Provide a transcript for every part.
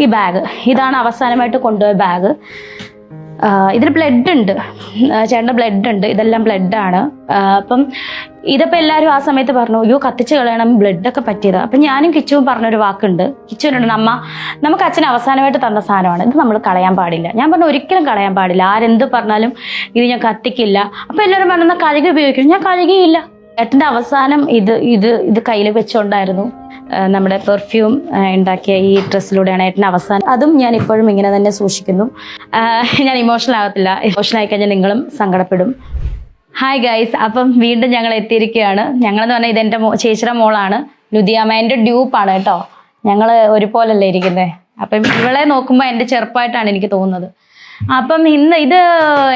ഈ ബാഗ്. ഇതാണ് അവസാനമായിട്ട് കൊണ്ടുപോയ ബാഗ്. ഇതിൽ ബ്ലഡ് ഉണ്ട്. ചേട്ടന്റെ ബ്ലഡ് ഉണ്ട്. ഇതെല്ലാം ബ്ലഡാണ് അപ്പം ഇതിപ്പോൾ എല്ലാവരും ആ സമയത്ത് പറഞ്ഞു അയ്യോ കത്തിച്ച് കളയണം. ബ്ലഡൊക്കെ പറ്റിയത്. അപ്പം ഞാനും കിച്ചുവും പറഞ്ഞൊരു വാക്കുണ്ട്. കിച്ചുവിനുണ്ട് അമ്മ നമുക്ക് അച്ഛൻ അവസാനമായിട്ട് തന്ന സാധനമാണ്. ഇത് നമ്മൾ കളയാൻ പാടില്ല. ഞാൻ പറഞ്ഞു ഒരിക്കലും കളയാൻ പാടില്ല. ആരെന്ത് പറഞ്ഞാലും ഇത് ഞാൻ കത്തിക്കില്ല. അപ്പം എല്ലാവരും പറഞ്ഞാൽ കഴുകി ഉപയോഗിക്കണം. ഞാൻ കഴുകിയില്ല. ഏട്ടന്റെ അവസാനം ഇത് ഇത് ഇത് കയ്യിൽ വെച്ചുകൊണ്ടായിരുന്നു നമ്മുടെ പെർഫ്യൂം ഉണ്ടാക്കിയ ഈ ഡ്രസ്സിലൂടെയാണ് ഏറ്റവും അവസാനം. അതും ഞാൻ ഇപ്പോഴും ഇങ്ങനെ തന്നെ സൂക്ഷിക്കുന്നു. ഞാൻ ഇമോഷണൽ ആകത്തില്ല ഇമോഷണൽ ആയി കഴിഞ്ഞാൽ നിങ്ങളും സങ്കടപ്പെടും. ഹായ് ഗൈസ് അപ്പം വീണ്ടും ഞങ്ങൾ എത്തിയിരിക്കുകയാണ്. ഞങ്ങളെന്ന് പറഞ്ഞാൽ ഇതെന്റെ ചേച്ചിയുടെ മോളാണ്. ലുധിയാമ എന്റെ ഡ്യൂപ്പാണ് കേട്ടോ. ഞങ്ങൾ ഒരുപോലല്ലേ ഇരിക്കുന്നത് അപ്പം ഇവളെ നോക്കുമ്പോൾ എന്റെ ചെറുപ്പമായിട്ടാണ് എനിക്ക് തോന്നുന്നത്. അപ്പം ഇന്ന് ഇത്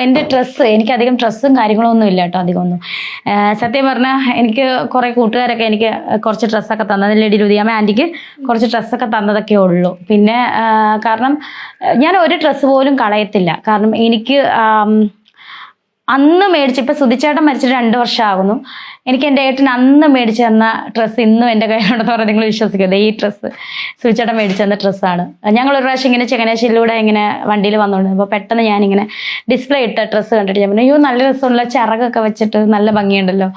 എന്റെ ഡ്രസ്സ് എനിക്കധികം ഡ്രസ്സും കാര്യങ്ങളൊന്നും ഇല്ല കേട്ടോ അധികം ഒന്നും സത്യം പറഞ്ഞാൽ എനിക്ക് കുറേ കൂട്ടുകാരൊക്കെ എനിക്ക് കുറച്ച് ഡ്രസ്സൊക്കെ തന്നത്. ലേഡി ലുധിയാമ ആന്റിക്ക് കുറച്ച് ഡ്രസ്സൊക്കെ തന്നതൊക്കെ ഉള്ളൂ. പിന്നെ കാരണം ഞാൻ ഒരു ഡ്രസ്സ് പോലും കളയത്തില്ല. കാരണം എനിക്ക് അന്ന് മേടിച്ച് ഇപ്പം സുധിച്ചേട്ടൻ മരിച്ചിട്ട് രണ്ട് വർഷമാകുന്നു. എനിക്ക് എന്റെ ഏട്ടൻ അന്ന് മേടിച്ചു തന്ന ഡ്രസ്സ് ഇന്നും എന്റെ കയ്യിലുണ്ടെന്ന് പറഞ്ഞാൽ നിങ്ങൾ വിശ്വസിക്കരുത്. ഈ ഡ്രസ്സ്. സുധിച്ചേട്ടൻ മേടിച്ചു തന്ന ഡ്രസ്സാണ്. ഞങ്ങൾ ഒരു പ്രാവശ്യം ഇങ്ങനെ ചങ്ങനാശ്ശേരിയിലൂടെ ഇങ്ങനെ വണ്ടിയിൽ വന്നുകൊണ്ട് അപ്പോൾ പെട്ടെന്ന് ഞാനിങ്ങനെ ഡിസ്പ്ലേ ഇട്ട ഡ്രസ്സ് കണ്ടിട്ട് ഞാൻ പറഞ്ഞു അയ്യോ നല്ല രസമുള്ള ചിറകൊക്കെ വെച്ചിട്ട് നല്ല ഭംഗിയുണ്ടല്ലോ.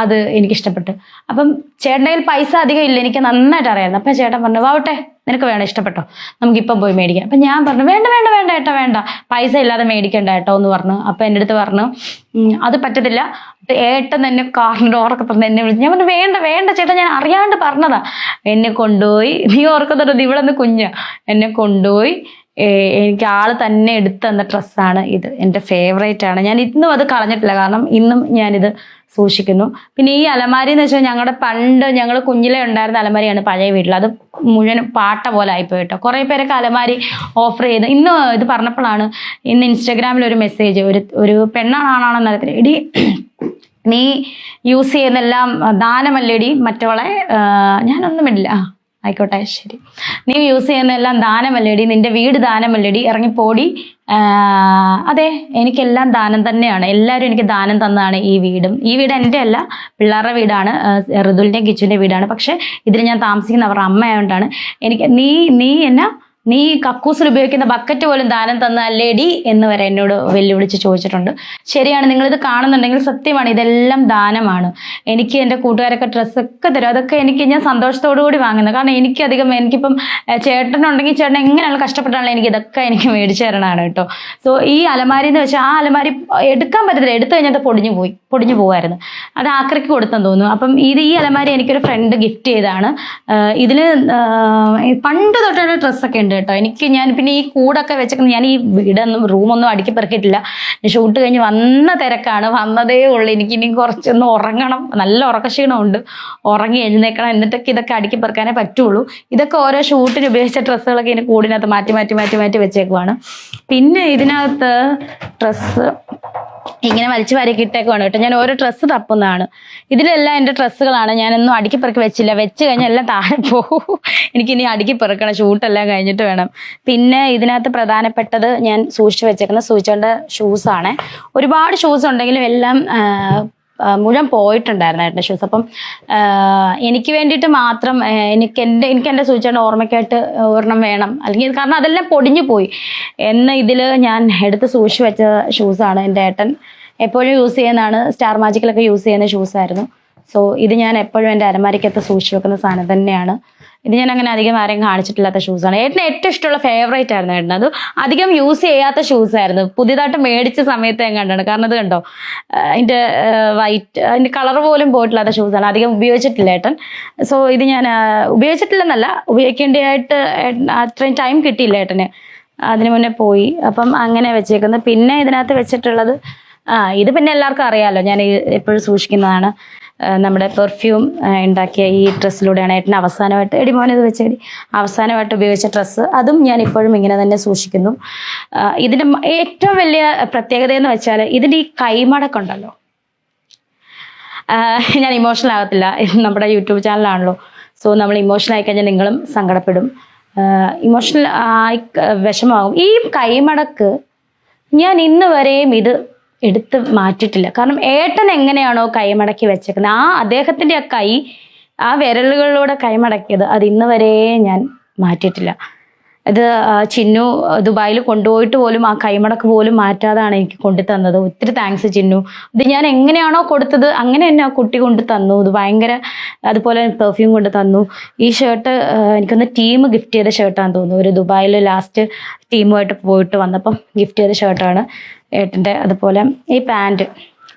അത് എനിക്കിഷ്ടപ്പെട്ടു. അപ്പം ചേട്ടന്റെ കയ്യിൽ പൈസ അധികം ഇല്ല എനിക്ക് നന്നായിട്ട് അറിയാമായിരുന്നു. അപ്പം ചേട്ടൻ പറഞ്ഞു വാവട്ടെ നിനക്ക് വേണം ഇഷ്ടപ്പെട്ടോ? നമുക്കിപ്പം പോയി മേടിക്കാം. അപ്പം ഞാൻ പറഞ്ഞു വേണ്ട വേണ്ട വേണ്ട ഏട്ടാ വേണ്ട. പൈസ ഇല്ലാതെ മേടിക്കണ്ട ഏട്ടോ എന്ന് പറഞ്ഞു. അപ്പം എന്റെ അടുത്ത് പറഞ്ഞു "ഉം, അത് പറ്റത്തില്ല. ഏട്ടൻ തന്നെ കാറിന്റെ ഡോറൊക്കെ എന്നെ വിളിച്ചു ഞാൻ പറഞ്ഞു വേണ്ട വേണ്ട ചേട്ടാ ഞാൻ അറിയാണ്ട് പറഞ്ഞതാ. എന്നെ കൊണ്ടുപോയി നീ ഓർക്കുന്നുണ്ടോ ഇവിടെ നിന്ന് കുഞ്ഞ്? എന്നെ കൊണ്ടുപോയി എനിക്ക് ആൾ തന്നെ എടുത്തു തന്ന ഡ്രസ്സാണ് ഇത്. എന്റെ ഫേവറേറ്റ് ആണ്. ഞാൻ ഇന്നും അത് കളഞ്ഞിട്ടില്ല. കാരണം ഇന്നും ഞാനിത് സൂക്ഷിക്കുന്നു. പിന്നെ ഈ അലമാരി എന്ന് വെച്ചാൽ ഞങ്ങളുടെ പണ്ട് ഞങ്ങൾ കുഞ്ഞിലെ ഉണ്ടായിരുന്ന അലമാരിയാണ് പഴയ വീട്ടിൽ അത് മുഴുവൻ പാട്ട പോലെ ആയിപ്പോയി കേട്ടോ. കുറേ പേരൊക്കെ അലമാരി ഓഫർ ചെയ്ത് ഇന്ന് ഇത് പറഞ്ഞപ്പോഴാണ് ഇന്ന് ഇൻസ്റ്റഗ്രാമിൽ ഒരു മെസ്സേജ് ഒരു ഒരു പെണ്ണാണാണെന്ന് അറിയത്തില്ല എടി നീ യൂസ് ചെയ്യുന്നെല്ലാം ദാനമല്ലേടി മറ്റവളെ? ഞാനൊന്നും ഇല്ല ആയിക്കോട്ടെ ശരി. നീ യൂസ് ചെയ്യുന്നതെല്ലാം ദാനമല്ലേടി? നിന്റെ വീട് ദാനമല്ലേടി? ഇറങ്ങിപ്പോടി. അതെ എനിക്കെല്ലാം ദാനം തന്നെയാണ്. എല്ലാവരും എനിക്ക് ദാനം തന്നതാണ് ഈ വീടും. ഈ വീട് എന്റെ അല്ല പിള്ളേരുടെ വീടാണ് ഋതുലിന്റെയും കിച്ചുവിന്റെ വീടാണ്. പക്ഷേ ഇതിൽ ഞാൻ താമസിക്കുന്ന അവരുടെ അമ്മയായതുകൊണ്ടാണ് എനിക്ക് നീ നീ എന്നാ നീ കക്കൂസിൽ ഉപയോഗിക്കുന്ന ബക്കറ്റ് പോലും ദാനം തന്ന ലേഡി എന്ന് വരെ എന്നോട് വെല്ലുവിളിച്ച് ചോദിച്ചിട്ടുണ്ട്. ശരിയാണ് നിങ്ങളിത് കാണുന്നുണ്ടെങ്കിൽ സത്യമാണ് ഇതെല്ലാം ദാനമാണ്. എനിക്ക് എന്റെ കൂട്ടുകാരൊക്കെ ഡ്രസ്സൊക്കെ തരും. അതൊക്കെ എനിക്ക് ഞാൻ സന്തോഷത്തോടു കൂടി വാങ്ങുന്നത് കാരണം എനിക്കധികം എനിക്കിപ്പം ചേട്ടനുണ്ടെങ്കിൽ ചേട്ടൻ എങ്ങനെയാണ് കഷ്ടപ്പെട്ടാണല്ലോ എനിക്ക് ഇതൊക്കെ എനിക്ക് മേടിച്ചു തരണമാണ് കേട്ടോ. സോ ഈ അലമാരി എന്ന് വെച്ചാൽ ആ അലമാരി എടുക്കാൻ പറ്റത്തില്ല. എടുത്തു കഴിഞ്ഞാൽ അത് പൊടിഞ്ഞു പോയി പൊടിഞ്ഞു പോകുമായിരുന്നു അത് ആക്രയ്ക്ക് കൊടുത്തെന്ന് തോന്നുന്നു. അപ്പം ഇത് ഈ അലമാരി എനിക്കൊരു ഫ്രണ്ട് ഗിഫ്റ്റ് ചെയ്താണ്. ഇതിൽ പണ്ട് തൊട്ടുള്ള ഡ്രസ്സൊക്കെ ഉണ്ട് കേട്ടോ. എനിക്ക് ഞാൻ പിന്നെ ഈ കൂടൊക്കെ വെച്ചേക്കുന്നത് ഞാൻ ഈ വീടൊന്നും റൂമൊന്നും അടുക്കി പെറുക്കിയിട്ടില്ല. ഷൂട്ട് കഴിഞ്ഞ് വന്ന തിരക്കാണ്. വന്നതേ ഉള്ളൂ. എനിക്ക് ഇനി കുറച്ചൊന്ന് ഉറങ്ങണം. നല്ല ഉറക്കക്ഷീണമുണ്ട്. ഉറങ്ങി എഴുന്നേക്കണം. എന്നിട്ടൊക്കെ ഇതൊക്കെ അടുക്കി പെറുക്കാനേ പറ്റുള്ളൂ. ഇതൊക്കെ ഓരോ ഷൂട്ടിന് ഉപയോഗിച്ച ഡ്രസ്സുകളൊക്കെ ഇനി കൂടിനകത്ത് മാറ്റി മാറ്റി മാറ്റി മാറ്റി വെച്ചേക്കുവാണ്. പിന്നെ ഇതിനകത്ത് ഡ്രസ്സ് ഇങ്ങനെ വലിച്ചു വാരിയൊക്കെ ഇട്ടേക്കുവാണ് കേട്ടോ. ഞാൻ ഓരോ ഡ്രസ്സ് തപ്പുന്നതാണ്. ഇതിലെല്ലാം എന്റെ ഡ്രസ്സുകളാണ്. ഞാനൊന്നും അടുക്കി പെറുക്കി വെച്ചില്ല. വെച്ച് കഴിഞ്ഞാൽ എല്ലാം താഴെ പോകും. എനിക്കിനി അടുക്കി പെറുക്കണം ഷൂട്ടെല്ലാം കഴിഞ്ഞിട്ട് വേണം. പിന്നെ ഇതിനകത്ത് പ്രധാനപ്പെട്ടത് ഞാൻ സൂക്ഷിച്ച് വെച്ചേക്കുന്ന സൂചിച്ചോണ്ട ഷൂസാണ് ഒരുപാട് ഷൂസ് ഉണ്ടെങ്കിലും എല്ലാം മുഴുവൻ പോയിട്ടുണ്ടായിരുന്നു ഏട്ടന്റെ ഷൂസ് അപ്പം എനിക്ക് വേണ്ടിയിട്ട് മാത്രം എനിക്ക് എന്റെ എനിക്ക് എന്റെ സൂചിച്ചേണ്ട ഓർമ്മയ്ക്കായിട്ട് ഒരെണ്ണം വേണം. അല്ലെങ്കിൽ കാരണം അതെല്ലാം പൊടിഞ്ഞു പോയി. എന്ന ഇതിൽ ഞാൻ എടുത്ത് സൂക്ഷിച്ച് വെച്ച ഷൂസാണ് എന്റെ ഏട്ടൻ. എപ്പോഴും യൂസ് ചെയ്യുന്നതാണ് സ്റ്റാർ മാജിക്കിലൊക്കെ യൂസ് ചെയ്യുന്ന ഷൂസായിരുന്നു സോ ഇത് ഞാൻ എപ്പോഴും എന്റെ അലമാരിക്കകത്ത് സൂക്ഷിച്ച് വെക്കുന്ന സാധനം തന്നെയാണ്. ഇത് ഞാൻ അങ്ങനെ അധികം ആരെയും കാണിച്ചിട്ടില്ലാത്ത ഷൂസാണ് ഏട്ടന് ഏറ്റവും ഇഷ്ടമുള്ള ഫേവറേറ്റ് ആയിരുന്നു ഏട്ടൻ അത് അധികം യൂസ് ചെയ്യാത്ത ഷൂസ് ആയിരുന്നു. പുതിയതായിട്ട് മേടിച്ച സമയത്ത് ഞാൻ കണ്ടാണ്. കാരണം അത് കണ്ടോ? അതിന്റെ വൈറ്റ് അതിന്റെ കളർ പോലും പോയിട്ടില്ലാത്ത ഷൂസാണ് അധികം ഉപയോഗിച്ചിട്ടില്ല ഏട്ടൻ. സോ ഇത് ഞാൻ ഉപയോഗിച്ചിട്ടില്ലെന്നല്ല ഉപയോഗിക്കേണ്ടതായിട്ട് അത്രയും ടൈം കിട്ടിയില്ല ഏട്ടന്. അതിനു മുന്നേ പോയി. അപ്പം അങ്ങനെ വെച്ചേക്കുന്നത് പിന്നെ ഇതിനകത്ത് വെച്ചിട്ടുള്ളത് ആ ഇത് പിന്നെ എല്ലാവർക്കും അറിയാമല്ലോ ഞാൻ എപ്പോഴും സൂക്ഷിക്കുന്നതാണ്. നമ്മുടെ പെർഫ്യൂം ഉണ്ടാക്കിയ ഈ ഡ്രസ്സിലൂടെയാണ് ഏട്ടൻ അവസാനമായിട്ട് എടി മോനെ ഇത് വെച്ചേടി. അവസാനമായിട്ട് ഉപയോഗിച്ച ഡ്രസ്സ്. അതും ഞാൻ ഇപ്പോഴും ഇങ്ങനെ തന്നെ സൂക്ഷിക്കുന്നു. ഇതിന്റെ ഏറ്റവും വലിയ പ്രത്യേകത എന്ന് വെച്ചാൽ ഇതിന്റെ ഈ കൈമടക്കുണ്ടല്ലോ ഞാൻ ഇമോഷണൽ ആകത്തില്ല. നമ്മുടെ യൂട്യൂബ് ചാനലാണല്ലോ. സോ നമ്മൾ ഇമോഷണൽ ആയി കഴിഞ്ഞാൽ നിങ്ങളും സങ്കടപ്പെടും. ഇമോഷണൽ ആയി വിഷമാകും ഈ കൈമടക്ക് ഞാൻ ഇന്ന് വരെയും ഇത് എടുത്ത് മാറ്റിട്ടില്ല കാരണം ഏട്ടൻ എങ്ങനെയാണോ കൈമടക്കി വെച്ചേക്കുന്നത്. ആ അദ്ദേഹത്തിന്റെ ആ കൈ ആ വിരലുകളിലൂടെ കൈമടക്കിയത് അത് ഇന്ന് വരെ ഞാൻ മാറ്റിയിട്ടില്ല. ഇത് ചിന്നു ദുബായിൽ കൊണ്ടുപോയിട്ട് പോലും ആ കൈമടക്ക് പോലും മാറ്റാതാണ് എനിക്ക് കൊണ്ടു തന്നത്. ഒത്തിരി താങ്ക്സ് ചിന്നു. ഇത് ഞാൻ എങ്ങനെയാണോ കൊടുത്തത് അങ്ങനെ തന്നെ ആ കുട്ടി കൊണ്ട് തന്നു. ഇത് ഭയങ്കര അതുപോലെ പെർഫ്യൂം കൊണ്ട് തന്നു. ഈ ഷർട്ട് എനിക്കൊന്ന് ടീം ഗിഫ്റ്റ് ചെയ്ത ഷർട്ടാണെന്ന് തോന്നുന്നു. ഒരു ദുബായിൽ ലാസ്റ്റ് ടീമുമായിട്ട് പോയിട്ട് വന്നപ്പം ഗിഫ്റ്റ് ചെയ്ത ഷർട്ടാണ് ഏട്ടന്റെ അതുപോലെ ഈ പാന്റ്.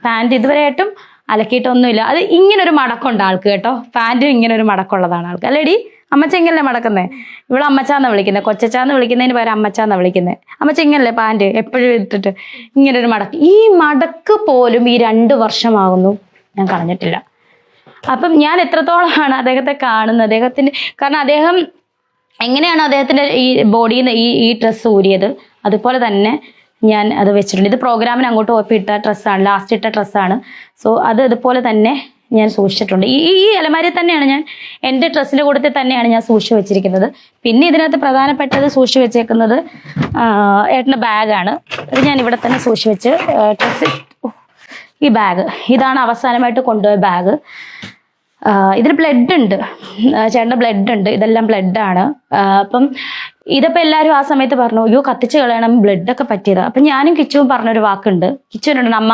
പാന്റ് ഇതുവരെയായിട്ടും അലക്കിയിട്ടൊന്നുമില്ല. അത് ഇങ്ങനെ ഒരു മടക്കമുണ്ട് ആൾക്ക് കേട്ടോ. പാന്റും ഇങ്ങനെ ഒരു മടക്കമുള്ളതാണ് ആൾക്ക്. അല്ലേടി? അമ്മച്ച ഇങ്ങനല്ലേ മടക്കുന്നത് ഇവിടെ അമ്മച്ചാന്ന് വിളിക്കുന്നത് കൊച്ചച്ചാന്ന് വിളിക്കുന്നതിന് പകരം അമ്മച്ചാന്ന് വിളിക്കുന്നത് അമ്മച്ച ഇങ്ങനല്ലേ പാന്റ്? എപ്പോഴും ഇട്ടിട്ട് ഇങ്ങനെ ഒരു മടക്ക്. ഈ മടക്ക് പോലും ഈ രണ്ട് വർഷമാകുന്നു. ഞാൻ കളഞ്ഞിട്ടില്ല അപ്പം ഞാൻ എത്രത്തോളമാണ് അദ്ദേഹത്തെ കാണുന്നത്? അദ്ദേഹത്തിന്റെ കാരണം അദ്ദേഹം എങ്ങനെയാണ് അദ്ദേഹത്തിന്റെ ഈ ബോഡിയിൽ നിന്ന് ഈ ഈ ഡ്രസ്സ് ഊരിയത്? അതുപോലെ തന്നെ ഞാൻ അത് വെച്ചിട്ടുണ്ട്. ഇത് പ്രോഗ്രാമിന് അങ്ങോട്ട് പോയപ്പോൾ ഇട്ട ഡ്രസ്സാണ്. ലാസ്റ്റ് ഇട്ട ഡ്രസ്സാണ്. സോ അത് ഇതുപോലെ തന്നെ ഞാൻ സൂക്ഷിച്ചിട്ടുണ്ട്. ഈ ഈ അലമാരി തന്നെയാണ് ഞാൻ എന്റെ ഡ്രസ്സിന്റെ കൂട്ടത്തിൽ തന്നെയാണ് ഞാൻ സൂക്ഷിച്ച് വെച്ചിരിക്കുന്നത്. പിന്നെ ഇതിനകത്ത് പ്രധാനപ്പെട്ടത് സൂക്ഷിച്ച് വെച്ചേക്കുന്നത് ഏട്ടന്റെ ബാഗാണ്. അത് ഞാൻ ഇവിടെ തന്നെ സൂക്ഷിച്ച് വെച്ച് ഡ്രസ്സ് ഈ ബാഗ്. ഇതാണ് അവസാനമായിട്ട് കൊണ്ടുപോയ ബാഗ്. ഇതിൽ ബ്ലഡ് ഉണ്ട് ചേട്ടന്റെ ബ്ലഡ് ഉണ്ട് ഇതെല്ലാം ബ്ലഡാണ്. അപ്പം ഇതിപ്പോൾ എല്ലാരും ആ സമയത്ത് പറഞ്ഞു അയ്യോ കത്തിച്ച് കളയണം ബ്ലഡൊക്കെ പറ്റിയത്. അപ്പൊ ഞാനും കിച്ചുവും പറഞ്ഞൊരു വാക്കുണ്ട്. കിച്ചുവിനുണ്ട് അമ്മ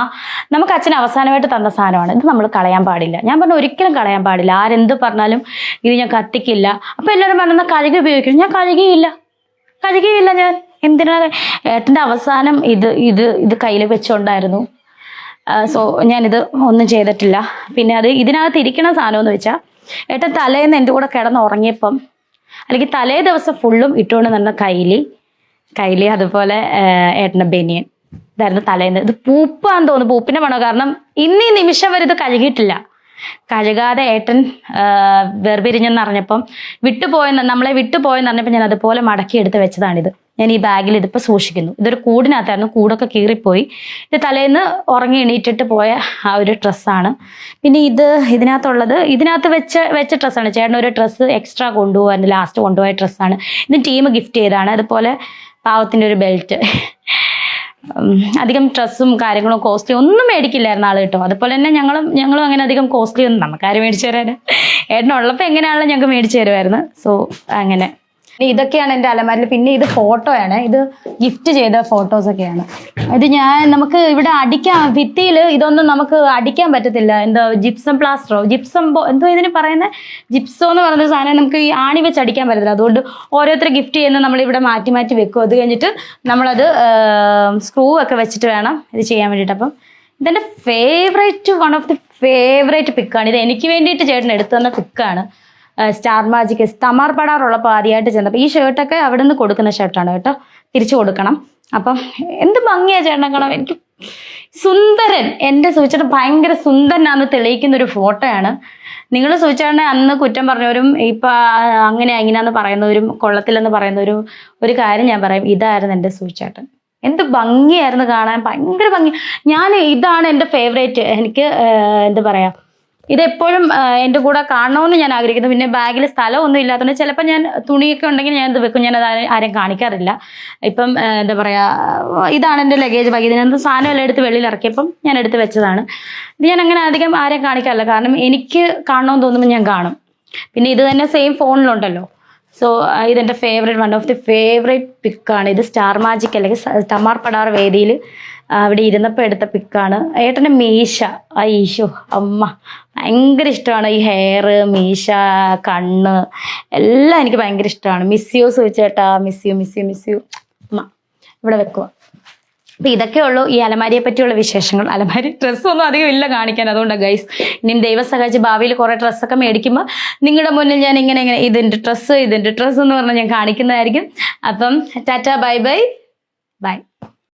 നമുക്ക് അച്ഛൻ അവസാനമായിട്ട് തന്ന സാധനമാണ്. ഇത് നമ്മൾ കളയാൻ പാടില്ല. ഞാൻ പറഞ്ഞു ഒരിക്കലും കളയാൻ പാടില്ല. ആരെന്ത് പറഞ്ഞാലും ഇത് ഞാൻ കത്തിക്കില്ല. അപ്പൊ എല്ലാവരും പറഞ്ഞു "എന്നാ കഴുകി ഉപയോഗിക്കണം ഞാൻ കഴുകിയില്ല. കഴുകിയില്ല ഞാൻ. എന്തിനാണ് ഏട്ടന്റെ അവസാനം ഇത് ഇത് ഇത് കയ്യിൽ വെച്ചുകൊണ്ടായിരുന്നു സോ ഞാനിത് ഒന്നും ചെയ്തിട്ടില്ല. പിന്നെ അത് ഇതിനകത്ത് ഇരിക്കണ സാധനം എന്ന് വെച്ചാൽ ഏട്ടൻ തലേന്ന് എന്റെ കൂടെ കിടന്ന് ഉറങ്ങിയപ്പം അല്ലെങ്കിൽ തലേ ദിവസം ഫുള്ളും ഇട്ടുകൊണ്ട് നടന്ന കൈലി കൈലി അതുപോലെ ഏട്ടന്റെ ബനിയൻ. ഇതായിരുന്നു തലേന്ന്. ഇത് പൂപ്പാന്ന് തോന്നുന്നു. പൂപ്പിന്റെ മണോ? കാരണം ഇന്ന് നിമിഷം വരെ ഇത് കഴുകിയിട്ടില്ല. കഴുകാതെ ഏട്ടൻ വേർപിരിഞ്ഞെന്ന് അറിഞ്ഞപ്പം വിട്ടുപോയെന്ന് നമ്മളെ വിട്ടുപോയെന്ന് അറിഞ്ഞപ്പോൾ ഞാൻ അതുപോലെ മടക്കി എടുത്ത് വെച്ചതാണിത്. ഞാൻ ഈ ബാഗിൽ ഇതിപ്പോൾ സൂക്ഷിക്കുന്നു. ഇതൊരു കൂടിനകത്തായിരുന്നു കൂടൊക്കെ കീറിപ്പോയി. ഇത് തലേന്ന് ഉറങ്ങി എണീറ്റിട്ട് പോയ ആ ഒരു ഡ്രസ്സാണ് പിന്നെ ഇത് ഇതിനകത്തുള്ളത് ഇതിനകത്ത് വെച്ച വെച്ച ഡ്രസ്സാണ് ചേട്ടൻ ഒരു ഡ്രസ്സ് എക്സ്ട്രാ കൊണ്ടുപോകാൻ ലാസ്റ്റ് കൊണ്ടുപോയ ഡ്രസ്സാണ് ഇത് ടീം ഗിഫ്റ്റ് ചെയ്തതാണ്. അതുപോലെ പാവത്തിന്റെ ഒരു ബെൽറ്റ് അധികം ഡ്രസ്സും കാര്യങ്ങളും കോസ്റ്റ്ലി ഒന്നും മേടിക്കില്ലായിരുന്നു ആൾ കേട്ടോ. അതുപോലെ തന്നെ ഞങ്ങളും ഞങ്ങളും അങ്ങനെ അധികം കോസ്റ്റ്ലി ഒന്നും നമുക്കാരും മേടിച്ചു തരാൻ ഏട്ടനുള്ളപ്പോൾ എങ്ങനെയാണല്ലോ ഞങ്ങൾക്ക് മേടിച്ചു തരുമായിരുന്നു സോ അങ്ങനെ. ഇനി ഇതൊക്കെയാണ് എന്റെ അലമാരിൽ പിന്നെ ഇത് ഫോട്ടോ ആണ്. ഇത് ഗിഫ്റ്റ് ചെയ്ത ഫോട്ടോസ് ഒക്കെയാണ്. ഇത് ഞാൻ നമുക്ക് ഇവിടെ അടിക്കാൻ ഭിത്തിയിൽ ഇതൊന്നും നമുക്ക് അടിക്കാൻ പറ്റത്തില്ല. എന്താ ജിപ്സം പ്ലാസ്റ്ററോ ജിപ്സം എന്തോ ഇതിന് പറയുന്ന? ജിപ്സോ എന്ന് പറയുന്ന സാധനം നമുക്ക് ഈ ആണി വെച്ച് അടിക്കാൻ പറ്റത്തില്ല. അതുകൊണ്ട് ഓരോരുത്തർ ഗിഫ്റ്റ് ചെയ്യുന്ന നമ്മളിവിടെ മാറ്റി മാറ്റി വെക്കും. അത് കഴിഞ്ഞിട്ട് നമ്മളത് സ്ക്രൂ ഒക്കെ വെച്ചിട്ട് വേണം ഇത് ചെയ്യാൻ വേണ്ടിയിട്ട്. അപ്പം ഇതെന്റെ favourite one of the favourite പിക്കാണ് ഇത് എനിക്ക് വേണ്ടിയിട്ട് ചേട്ടൻ എടുത്തു തന്ന പിക്കാണ് സ്റ്റാർ മാജിക് തമാർ ആദ്യമായിട്ട് ചെന്നപ്പോൾ ഈ ഷർട്ടൊക്കെ അവിടെ നിന്ന് കൊടുക്കുന്ന ഷർട്ടാണ് കേട്ടോ. തിരിച്ചു കൊടുക്കണം. അപ്പം എന്ത് ഭംഗിയാ ചേട്ടനെ കാണാൻ. എനിക്ക് സുന്ദരൻ. എന്റെ സുവിച്ചേട്ടൻ ഭയങ്കര സുന്ദരനാന്ന് തെളിയിക്കുന്ന ഒരു ഫോട്ടോയാണ്. നിങ്ങൾ സുവിച്ചേട്ടനെ അന്ന് കുറ്റം പറഞ്ഞവരും ഇപ്പം അങ്ങനെ ഇങ്ങനെയാന്ന് പറയുന്നവരും കൊള്ളത്തില്ലെന്ന് പറയുന്നവരും ഒരു കാര്യം ഞാൻ പറയും. ഇതായിരുന്നു എന്റെ സുവിച്ചേട്ടൻ. എന്ത് ഭംഗിയായിരുന്നു കാണാൻ. ഭയങ്കര ഭംഗി. ഞാൻ ഇതാണ് എന്റെ ഫേവറേറ്റ് എനിക്ക് എന്താ പറയാ ഇതെപ്പോഴും എന്റെ കൂടെ കാണണമെന്ന് ഞാൻ ആഗ്രഹിക്കുന്നു. പിന്നെ ബാഗിൽ സ്ഥലമൊന്നും ഇല്ലാത്തതുകൊണ്ട് ചിലപ്പോൾ ഞാൻ തുണിയൊക്കെ ഉണ്ടെങ്കിൽ ഞാൻ ഇത് വെക്കും. ഞാൻ അത് ആരും കാണിക്കാറില്ല. ഇപ്പം എന്താ പറയുക ഇതാണ് എന്റെ ലഗേജ് ബാഗ് ഇതിനകത്ത് സാധനമെല്ലാം എടുത്ത് വെളിയിൽ ഇറക്കിയപ്പം ഞാൻ എടുത്ത് വെച്ചതാണ്. ഇത് ഞാൻ അങ്ങനെ അധികം ആരെയും കാണിക്കാറില്ല. കാരണം എനിക്ക് കാണണമെന്ന് തോന്നുമ്പോൾ ഞാൻ കാണും. പിന്നെ ഇത് തന്നെ സെയിം ഫോണിലുണ്ടല്ലോ സോ ഇതെന്റെ favourite one of the favourite പിക്കാണ് ഇത് സ്റ്റാർ മാജിക് അല്ലെങ്കിൽ തമാർ പടാർ വേദിയിൽ അവിടെ ഇരുന്നപ്പോൾ എടുത്ത പിക്കാണ് ഏട്ടന്റെ മീശ ഐഷു അമ്മ. ഭയങ്കര ഇഷ്ടമാണ് ഈ ഹെയർ മീശ കണ്ണ് എല്ലാം എനിക്ക് ഭയങ്കര ഇഷ്ടമാണ്. Miss you സൂചേട്ടാ. Miss you miss you miss you അമ്മ ഇവിടെ വെക്കുക അപ്പൊ ഇതൊക്കെ ഉള്ളൂ ഈ അലമാരിയെ പറ്റിയുള്ള വിശേഷങ്ങൾ. അലമാരി ഡ്രസ്സൊന്നും അധികം ഇല്ല കാണിക്കാൻ. അതുകൊണ്ടാണ് ഗൈസ് ഇനിയും ദൈവം സഹായിച്ച് ഭാവിയിൽ കുറെ ഡ്രസ്സൊക്കെ മേടിക്കുമ്പോൾ നിങ്ങളുടെ മുന്നിൽ ഞാൻ ഇങ്ങനെ ഇങ്ങനെ ഇതിന്റെ ഡ്രസ്സ് ഇതിന്റെ ഡ്രസ്സ് എന്ന് പറഞ്ഞാൽ ഞാൻ കാണിക്കുന്നതായിരിക്കും. അപ്പം ടാറ്റ ബൈ ബൈ. ബൈ.